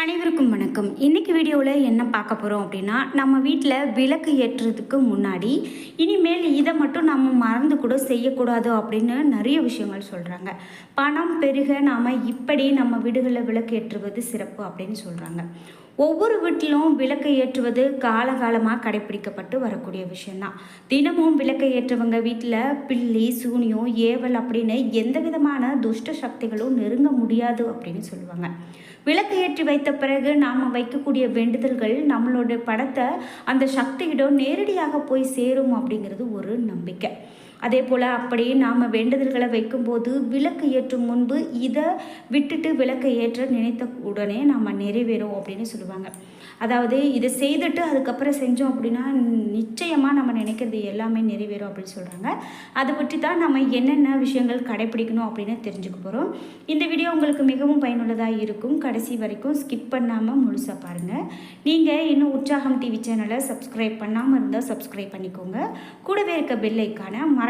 அனைவருக்கும் வணக்கம். இன்னைக்கு வீடியோவில் என்ன பார்க்க போகிறோம் அப்படின்னா நம்ம வீட்டில் விளக்கு ஏற்றுறதுக்கு முன்னாடி இனிமேல் இதை மட்டும் நம்ம மறந்து கூட செய்யக்கூடாது அப்படின்னு நிறைய விஷயங்கள் சொல்கிறாங்க பணம் பெருக நாம் இப்படி நம்ம வீடுகளில் விளக்கு ஏற்றுவது சிறப்பு அப்படின்னு சொல்கிறாங்க ஒவ்வொரு வீட்டிலும் விளக்கை ஏற்றுவது காலகாலமாக கடைப்பிடிக்கப்பட்டு வரக்கூடிய விஷயந்தான் தினமும் விளக்கை ஏற்றவங்க வீட்டில் பில்லி சூனியம் ஏவல் அப்படின்னு எந்த விதமான துஷ்ட சக்திகளும் நெருங்க முடியாது அப்படின்னு சொல்லுவாங்க. விளக்கு ஏற்றி வைத்த பிறகு நாம் வைக்கக்கூடிய வேண்டுதல்கள் நம்மளோட படத்தை அந்த சக்தியிடம் நேரடியாக போய் சேரும் அப்படிங்கிறது ஒரு நம்பிக்கை. அதே போல் அப்படி நாம் வேண்டுதல்களை வைக்கும்போது விளக்கு ஏற்றும் முன்பு இதை விட்டுட்டு விளக்கை ஏற்ற நினைத்த உடனே நம்ம நிறைவேறும் அப்படின்னு சொல்லுவாங்க. அதாவது இதை செய்துட்டு அதுக்கப்புறம் செஞ்சோம் அப்படின்னா நிச்சயமாக நம்ம நினைக்கிறது எல்லாமே நிறைவேறும் அப்படின்னு சொல்கிறாங்க அதை பற்றி தான் நம்ம என்னென்ன விஷயங்கள் கடைப்பிடிக்கணும் அப்படின்னு தெரிஞ்சுக்க போகிறோம் இந்த வீடியோ உங்களுக்கு மிகவும் பயனுள்ளதாக இருக்கும். கடைசி வரைக்கும் ஸ்கிப் பண்ணாமல் முழுசாக பாருங்கள் நீங்கள் இன்னும் உற்சாகம் டிவி சேனலை சப்ஸ்கிரைப் பண்ணாமல் இருந்தால் சப்ஸ்கிரைப் பண்ணிக்கோங்க. கூடவே இருக்க பெல்லைக்கான மர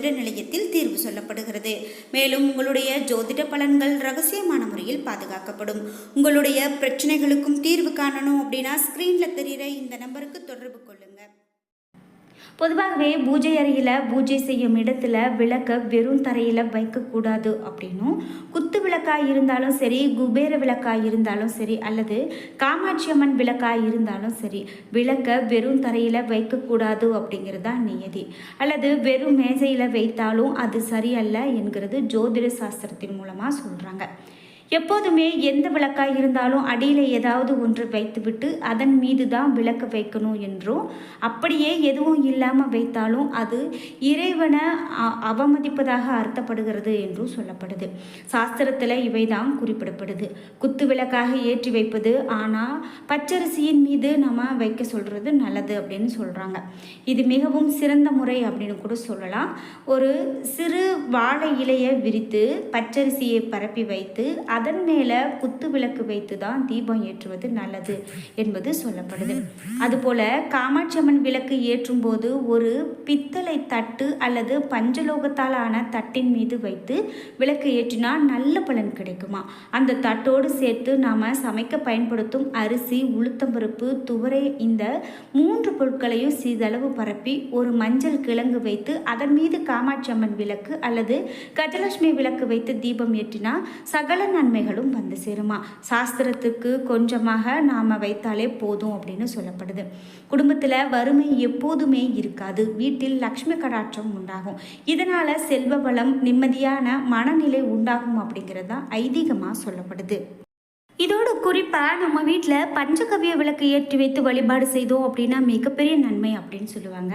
ஜோதிட நிலையத்தில் தீர்வு சொல்லப்படுகிறது. மேலும் உங்களுடைய ஜோதிட பலன்கள் ரகசியமான முறையில் பாதுகாக்கப்படும். உங்களுடைய பிரச்சனைகளுக்கும் தீர்வு காணணும் அப்படின்னா ஸ்க்ரீனில் தெரிகிற இந்த நம்பருக்கு தொடர்பு கொள்ளுங்கள் பொதுவாகவே பூஜை அறையில் பூஜை செய்யும் இடத்துல விளக்கை வெறும் தரையில் வைக்கக்கூடாது அப்படின்னும். குத்து விளக்காக இருந்தாலும் சரி குபேர விளக்காக இருந்தாலும் சரி அல்லது காமாட்சி அம்மன் விளக்காக இருந்தாலும் சரி விளக்கை வெறும் தரையில் வைக்கக்கூடாது அப்படிங்கிறது தான் நியதி. அல்லது வெறும் மேசையில் வைத்தாலும் அது சரியல்ல என்கிறது ஜோதிட சாஸ்திரத்தின் மூலமாக சொல்கிறாங்க எப்போதுமே எந்த விளக்காக இருந்தாலும் அடியில் ஏதாவது ஒன்று வைத்துவிட்டு அதன் மீது தான் விளக்கு வைக்கணும் என்றும் அப்படியே எதுவும் இல்லாமல் வைத்தாலும் அது இறைவனை அவமதிப்பதாக அர்த்தப்படுகிறது என்றும் சொல்லப்படுது. சாஸ்திரத்தில் இவை தான் குறிப்பிடப்படுது. குத்து விளக்காக ஏற்றி வைப்பது ஆனால் பச்சரிசியின் மீது நம்ம வைக்க சொல்கிறது நல்லது அப்படின்னு சொல்கிறாங்க இது மிகவும் சிறந்த முறை அப்படின்னு கூட சொல்லலாம். ஒரு சிறு வாழை இலையை விரித்து பச்சரிசியை பரப்பி வைத்து அதன் மேலே குத்து விளக்கு வைத்து தான் தீபம் ஏற்றுவது நல்லது என்பது சொல்லப்படுது. அதுபோல் காமாட்சி அம்மன் விளக்கு ஏற்றும் போது ஒரு பித்தளை தட்டு அல்லது பஞ்சலோகத்தால் ஆன தட்டின் மீது வைத்து விளக்கு ஏற்றினால் நல்ல பலன் கிடைக்குமா? அந்த தட்டோடு சேர்த்து நாம் சமைக்க பயன்படுத்தும் அரிசி உளுத்தம்பருப்பு துவரை இந்த மூன்று பொருட்களையும் சிறிதளவு பரப்பி ஒரு மஞ்சள் கிழங்கு வைத்து அதன் மீது காமாட்சி அம்மன் விளக்கு அல்லது கஜலட்சுமி விளக்கு வைத்து தீபம் ஏற்றினா சகல நன்மைகளும் வந்து சேருமா? சாஸ்திரத்துக்கு கொஞ்சமாக நாம் வைத்தாலே போதும் அப்படின்னு சொல்லப்படுது. குடும்பத்தில் வறுமை எப்போதுமே இருக்காது. வீட்டில் லக்ஷ்மி கடாட்சம் உண்டாகும். இதனால் செல்வ வளம் நிம்மதியான மனநிலை உண்டாகும் அப்படிங்கிறது தான் ஐதீகமாக சொல்லப்படுது. இதோட குறிப்பாக நம்ம வீட்டில் பஞ்சகவிய விளக்கு ஏற்றி வைத்து வழிபாடு செய்தோம் அப்படின்னா மிகப்பெரிய நன்மை அப்படின்னு சொல்லுவாங்க.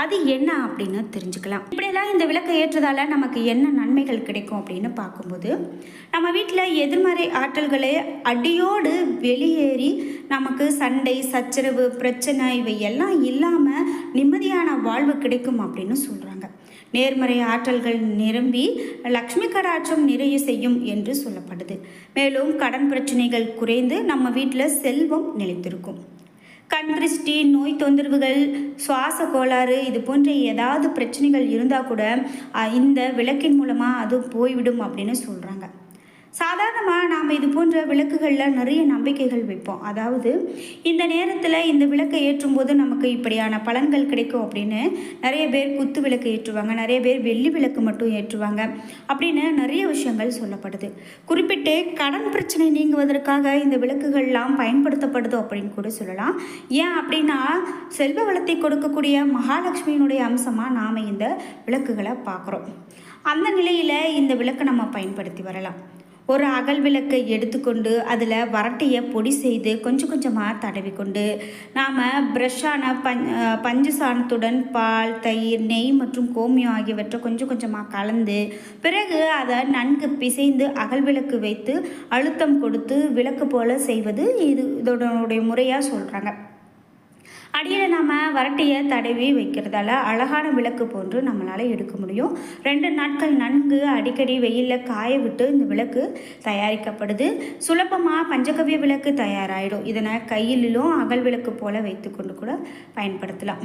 அது என்ன அப்படின்னு தெரிஞ்சுக்கலாம். இப்படியெல்லாம் இந்த விளக்கை ஏற்றதால் நமக்கு என்ன நன்மைகள் கிடைக்கும் அப்படின்னு பார்க்கும்போது நம்ம வீட்டில் எதிர்மறை ஆற்றல்களை அடியோடு வெளியேறி நமக்கு சண்டை சச்சரவு பிரச்சனை இவை எல்லாம் இல்லாமல் நிம்மதியான வாழ்வு கிடைக்கும் அப்படின்னு சொல்கிறாங்க நேர்மறை ஆற்றல்கள் நிரம்பி லக்ஷ்மி கடாட்சம் நிறைய செய்யும் என்று சொல்லப்படுது. மேலும் கடன் பிரச்சனைகள் குறைந்து நம்ம வீட்டில் செல்வம் நிலைத்திருக்கும். கண் திருஷ்டி நோய் தொந்தரவுகள் சுவாச கோளாறு இது போன்ற ஏதாவது பிரச்சனைகள் இருந்தால் கூட இந்த விளக்கின் மூலமாக அது போய்விடும் அப்படின்னு சொல்கிறாங்க சாதாரணமாக நாம் இது போன்ற விளக்குகளில் நிறைய நம்பிக்கைகள் வைப்போம். அதாவது இந்த நேரத்தில் இந்த விளக்கை ஏற்றும் போது நமக்கு இப்படியான பலன்கள் கிடைக்கும் அப்படின்னு நிறைய பேர் குத்து விளக்கு ஏற்றுவாங்க நிறைய பேர் வெள்ளி விளக்கு மட்டும் ஏற்றுவாங்க அப்படின்னு நிறைய விஷயங்கள் சொல்லப்படுது. குறிப்பிட்டு கடன் பிரச்சனை நீங்குவதற்காக இந்த விளக்குகள்லாம் பயன்படுத்தப்படுது அப்படின்னு கூட சொல்லலாம். ஏன் அப்படின்னா செல்வ வளத்தை கொடுக்கக்கூடிய மகாலட்சுமியினுடைய அம்சமாக நாம் இந்த விளக்குகளை பார்க்குறோம். அந்த நிலையில் இந்த விளக்கை நம்ம பயன்படுத்தி வரலாம். ஒரு அகல் விளக்கை எடுத்துக்கொண்டு அதில் வரட்டியை பொடி செய்து கொஞ்சம் கொஞ்சமாக தடவிக்கொண்டு நாம் ப்ரெஷ்ஷான பஞ் பஞ்சு சாணத்துடன் பால் தயிர் நெய் மற்றும் கோமியம் ஆகியவற்றை கொஞ்சம் கொஞ்சமாக கலந்து பிறகு அதை நன்கு பிசைந்து அகல் விளக்கு வைத்து அழுத்தம் கொடுத்து விளக்கு போல செய்வது இது இதோடைய முறையாக சொல்கிறாங்க அடியில் நாம் வரட்டியை தடவி வைக்கிறதால அழகான விளக்கு போன்று நம்மளால் எடுக்க முடியும். ரெண்டு நாட்கள் நன்கு அடிக்கடி வெயிலில் காய விட்டு இந்த விளக்கு தயாரிக்கப்படுது. சுலபமாக பஞ்சகவ்ய விளக்கு தயாராகிடும் இதனை கையிலும் அகல் விளக்கு போல் வைத்து கொண்டு கூட பயன்படுத்தலாம்.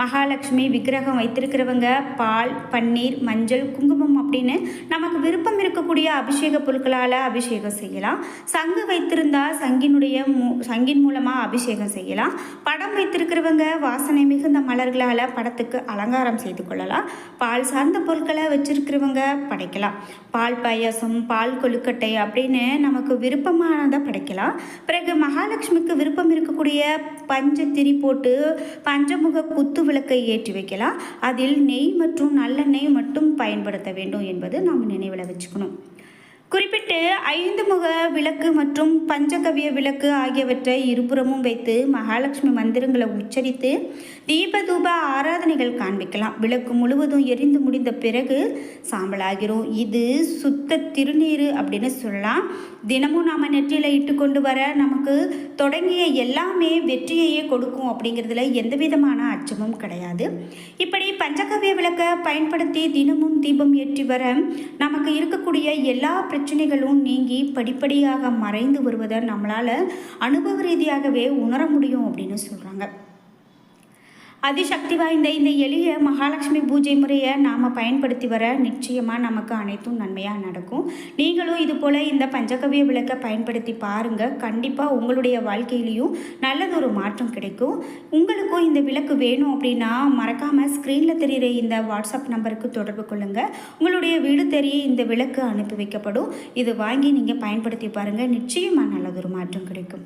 மகாலட்சுமி விக்கிரகம் வைத்திருக்கிறவங்க பால் பன்னீர் மஞ்சள் குங்குமம் அப்படின்னு நமக்கு விருப்பம் இருக்கக்கூடிய அபிஷேக பொருட்களால் அபிஷேகம் செய்யலாம். சங்கு வைத்திருந்தால் சங்கினுடைய மூ சங்கின் மூலமாக அபிஷேகம் செய்யலாம். படம் வைத்திருக்கிறவங்க வாசனை மிகுந்த மலர்களால் படத்துக்கு அலங்காரம் செய்து கொள்ளலாம். பால் சார்ந்த பொருட்களை வச்சிருக்கிறவங்க படைக்கலாம். பால் பாயாசம் பால் கொழுக்கட்டை அப்படின்னு நமக்கு விருப்பமானதை படைக்கலாம். பிறகு மகாலட்சுமிக்கு விருப்பம் இருக்கக்கூடிய பஞ்ச திரி போட்டு பஞ்சமுக குத்து விளக்கை ஏற்றி வைக்கலாம். அதில் நெய் மற்றும் நல்லெண்ணெய் மட்டும் பயன்படுத்த வேண்டும் என்பது நாம் நினைவில் வச்சுக்கணும். குறிப்பிட்டு ஐந்து முக விளக்கு மற்றும் பஞ்சகவிய விளக்கு ஆகியவற்றை இருபுறமும் வைத்து மகாலட்சுமி மந்திரங்களை உச்சரித்து தீப தூப ஆராதனைகள் காண்பிக்கலாம். விளக்கு முழுவதும் எரிந்து முடிந்த பிறகு சாம்பலாகிறோம். இது சுத்த திருநீர் அப்படின்னு சொல்லலாம். தினமும் நாம் நெற்றியில் இட்டு கொண்டு வர நமக்கு தொடங்கிய எல்லாமே வெற்றியையே கொடுக்கும் அப்படிங்கிறதுல எந்த விதமான அச்சமும் கிடையாது. இப்படி பஞ்சகவிய விளக்கை பயன்படுத்தி தினமும் தீபம் ஏற்றி வர நமக்கு இருக்கக்கூடிய எல்லா பிரச்சனைகளும் நீங்கி படிப்படியாக மறைந்து வருவதை நம்மளால் அனுபவ ரீதியாகவே உணர முடியும் அப்படின்னு சொல்கிறாங்க அதிசக்தி வாய்ந்த இந்த எளிய மகாலட்சுமி பூஜை முறையை நாம் பயன்படுத்தி வர நிச்சயமாக நமக்கு அனைத்தும் நன்மையாக நடக்கும். நீங்களும் இது போல் இந்த பஞ்சகவிய விளக்கை பயன்படுத்தி பாருங்கள் கண்டிப்பாக உங்களுடைய வாழ்க்கையிலையும் நல்லதொரு மாற்றம் கிடைக்கும். உங்களுக்கும் இந்த விளக்கு வேணும் அப்படின்னா மறக்காமல் ஸ்க்ரீனில் தெரிகிற இந்த வாட்ஸ்அப் நம்பருக்கு தொடர்பு கொள்ளுங்கள் உங்களுடைய வீடு தெரிய இந்த விளக்கு அனுப்பி வைக்கப்படும். இது வாங்கி நீங்கள் பயன்படுத்தி பாருங்கள் நிச்சயமாக நல்லதொரு மாற்றம் கிடைக்கும்.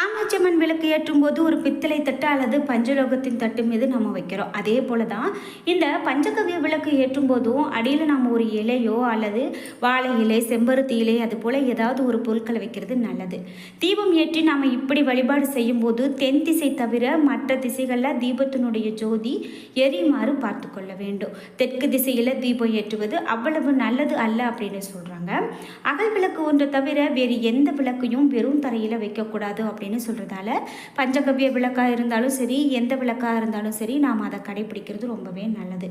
காமாட்சியம்மன் விளக்கு ஏற்றும் போது ஒரு பித்தளை தட்டு அல்லது பஞ்சலோகத்தின் தட்டு மீது நம்ம வைக்கிறோம். அதே போல தான் இந்த பஞ்சகவிய விளக்கு ஏற்றும் போதும் அடியில் நம்ம ஒரு இலையோ அல்லது வாழை இலை செம்பருத்தி இலை அது போல் ஏதாவது ஒரு பொருட்களை வைக்கிறது நல்லது. தீபம் ஏற்றி நாம் இப்படி வழிபாடு செய்யும்போது தென் திசை தவிர மற்ற திசைகளில் தீபத்தினுடைய ஜோதி எரியுமாறு பார்த்து கொள்ள வேண்டும். தெற்கு திசையில் தீபம் ஏற்றுவது அவ்வளவு நல்லது அல்ல அப்படின்னு சொல்கிறாங்க அகல் விளக்கு ஒன்று தவிர வேறு எந்த விளக்கையும் வெறும் தரையில் வைக்கக்கூடாது அப்படின்னு சொல்கிறதால பஞ்சகவ்ய விளக்காக இருந்தாலும் சரி எந்த விளக்காக இருந்தாலும் சரி நாம் அதை கடைப்பிடிக்கிறது ரொம்பவே நல்லது.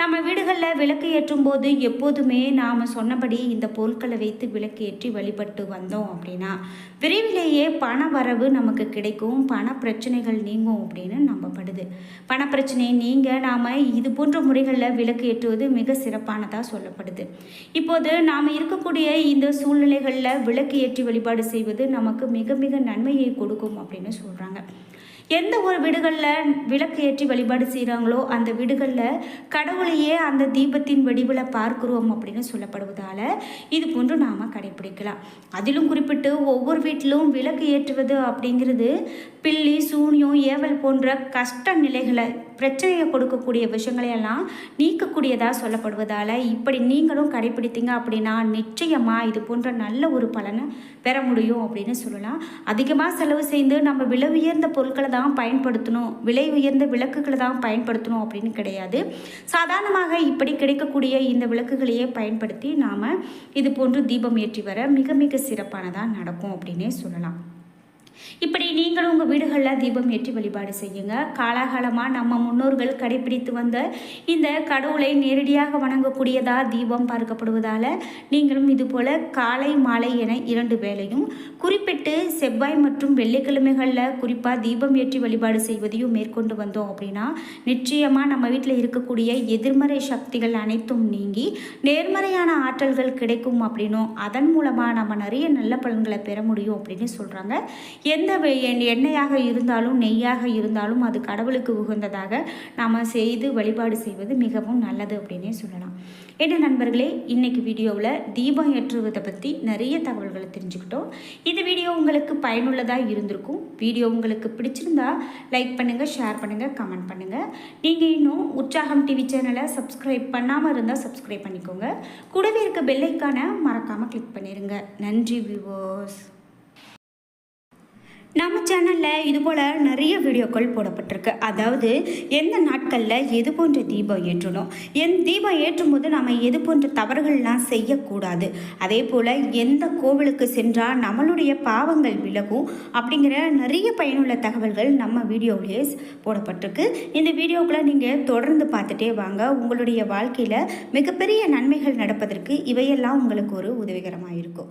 நம்ம வீடுகளில் விளக்கு ஏற்றும் போது எப்போதுமே நாம் சொன்னபடி இந்த பொருட்களை வைத்து விளக்கு ஏற்றி வழிபட்டு வந்தோம் அப்படின்னா விரைவிலேயே பண வரவு நமக்கு கிடைக்கும் பண பிரச்சனைகள் நீங்கும் அப்படின்னு நம்பப்படுது. பண பிரச்சனையை நீங்கள் நாம் இது போன்ற முறைகளில் விளக்கு ஏற்றுவது மிக சிறப்பானதாக சொல்லப்படுது. இப்போது நாம் இருக்கக்கூடிய இந்த சூழ்நிலைகளில் விளக்கு ஏற்றி வழிபாடு செய்வது நமக்கு மிக மிக நன்மையை கொடுக்கும் அப்படின்னு சொல்கிறாங்க எந்த ஒரு வீடுகளில் விளக்கு ஏற்றி வழிபாடு செய்கிறாங்களோ அந்த வீடுகளில் கடவுளையே அந்த தீபத்தின் வடிவில் பார்க்கிறோம் அப்படின்னு சொல்லப்படுவதால் இது போன்று நாம் கடைப்பிடிக்கலாம். அதிலும் குறிப்பிட்டு ஒவ்வொரு வீட்டிலும் விளக்கு ஏற்றுவது அப்படிங்கிறது பில்லி சூனியம் ஏவல் போன்ற கஷ்ட நிலைகளை பிரச்சனையை கொடுக்கக்கூடிய விஷயங்களையெல்லாம் நீக்கக்கூடியதாக சொல்லப்படுவதால் இப்படி நீங்களும் கடைப்பிடித்தீங்க அப்படின்னா நிச்சயமாக இது போன்ற நல்ல ஒரு பலனை பெற முடியும் அப்படின்னு சொல்லலாம். அதிகமாக செலவு செய்து நம்ம விலை உயர்ந்த பொருட்களை தான் பயன்படுத்தணும். விலை உயர்ந்த விளக்குகளை தான் பயன்படுத்தணும் அப்படின்னு கிடையாது. சாதாரணமாக இப்படி கிடைக்கக்கூடிய இந்த விளக்குகளையே பயன்படுத்தி நாம் இது போன்று தீபம் ஏற்றி வர மிக மிக சிறப்பானதாக நடக்கும் அப்படின்னே சொல்லலாம். இப்படி நீங்களும் உங்கள் வீடுகளில் தீபம் ஏற்றி வழிபாடு செய்யுங்க. காலாகாலமாக நம்ம முன்னோர்கள் கடைபிடித்து வந்த இந்த கடவுளை நேரடியாக வணங்கக்கூடியதாக தீபம் பார்க்கப்படுவதால் நீங்களும் இதுபோல் காலை மாலை என இரண்டு வேளையும் குறிப்பிட்டு செவ்வாய் மற்றும் வெள்ளிக்கிழமைகளில் குறிப்பாக தீபம் ஏற்றி வழிபாடு செய்வதையும் மேற்கொண்டு வந்தோம் அப்படின்னா நிச்சயமாக நம்ம வீட்டில் இருக்கக்கூடிய எதிர்மறை சக்திகள் அனைத்தும் நீங்கி நேர்மறையான ஆற்றல்கள் கிடைக்கும் அப்படின்னும் அதன் மூலமாக நம்ம நிறைய நல்ல பலன்களை பெற முடியும் அப்படின்னு சொல்கிறாங்க எந்த வெ- எண்ணெயாக இருந்தாலும் நெய்யாக இருந்தாலும் அது கடவுளுக்கு உகந்ததாக நாம் செய்து வழிபாடு செய்வது மிகவும் நல்லது அப்படின்னே சொல்லலாம். என்ன நண்பர்களே இன்றைக்கி வீடியோவில் தீபம் ஏற்றுவதை பற்றி நிறைய தகவல்களை தெரிஞ்சுக்கிட்டோம். இந்த வீடியோ உங்களுக்கு பயனுள்ளதாக இருந்திருக்கும். வீடியோ உங்களுக்கு பிடிச்சிருந்தா லைக் பண்ணுங்கள் ஷேர் பண்ணுங்கள் கமெண்ட் பண்ணுங்கள் நீங்கள் இன்னும் உற்சாகம் டிவி சேனலை சப்ஸ்கிரைப் பண்ணாமல் இருந்தால் சப்ஸ்கிரைப் பண்ணிக்கோங்க. கூடவே இருக்க பெல்லைக்கான மறக்காமல் கிளிக் பண்ணிடுங்க நன்றி வியூவர்ஸ் நம்ம சேனலில் இது போல் நிறைய வீடியோக்கள் போடப்பட்டிருக்கு. அதாவது எந்த நாட்களில் எது போன்ற தீபம் ஏற்றணும்? என் தீபம் ஏற்றும் போது நம்ம எது போன்ற தவறுகள்லாம் செய்யக்கூடாது. அதே போல் எந்த கோவிலுக்கு சென்றால் நம்மளுடைய பாவங்கள் விலகும் அப்படிங்கிற நிறைய பயனுள்ள தகவல்கள் நம்ம வீடியோவிலேயே போடப்பட்டிருக்கு. இந்த வீடியோக்களை நீங்கள் தொடர்ந்து பார்த்துட்டே வாங்க. உங்களுடைய வாழ்க்கையில் மிகப்பெரிய நன்மைகள் நடப்பதற்கு இவையெல்லாம் உங்களுக்கு ஒரு உதவிகரமாக இருக்கும்